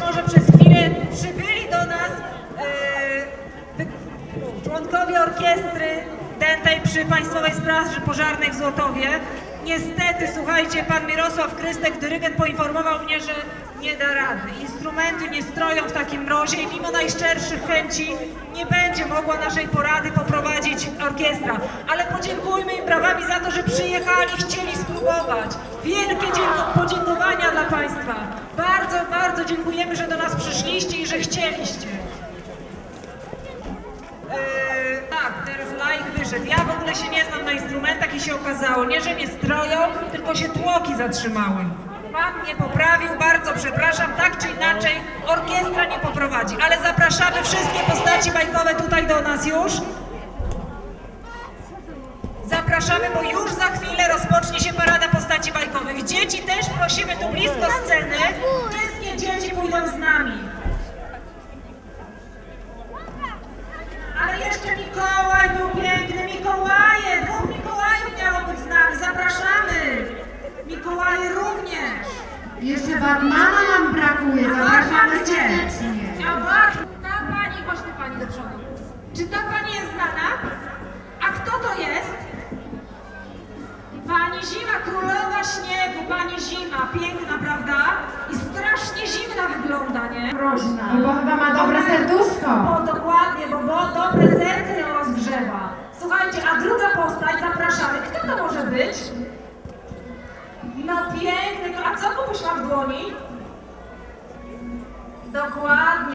Może przez chwilę przybyli do nas e, członkowie orkiestry dętej przy Państwowej Straży Pożarnej w Złotowie. Niestety, słuchajcie, pan Mirosław Krystek, dyrygent, poinformował mnie, że nie da rady. Instrumenty nie stroją w takim mrozie i mimo najszczerszych chęci nie będzie mogła naszej porady poprowadzić orkiestra. Ale podziękujmy im brawami za to, że przyjechali, chcieli spróbować. Wielkie podziękowania dla Państwa. Bardzo, bardzo dziękujemy, że do nas przyszliście i że chcieliście. Laik wyszedł. Ja w ogóle się nie znam na instrumentach i się okazało, nie, że nie stroją, tylko się tłoki zatrzymały. Pan mnie poprawił, bardzo przepraszam, tak czy inaczej orkiestra nie poprowadzi, ale zapraszamy wszystkie postaci bajkowe tutaj do nas już. Zapraszamy, bo już za chwilę rozpocznie się parada postaci bajkowych. Dzieci też prosimy tu blisko sceny. Nam brakuje, zapraszamy serdecznie. Bart, ta pani, ty pani do przodu. Czy ta pani jest znana? A kto to jest? Pani Zima, królowa śniegu, pani Zima, piękna, prawda? I strasznie zimna wygląda, nie? Groźna. No bo chyba ma dobre serduszko. O, dokładnie, bo, bo dobre serce Dokładnie,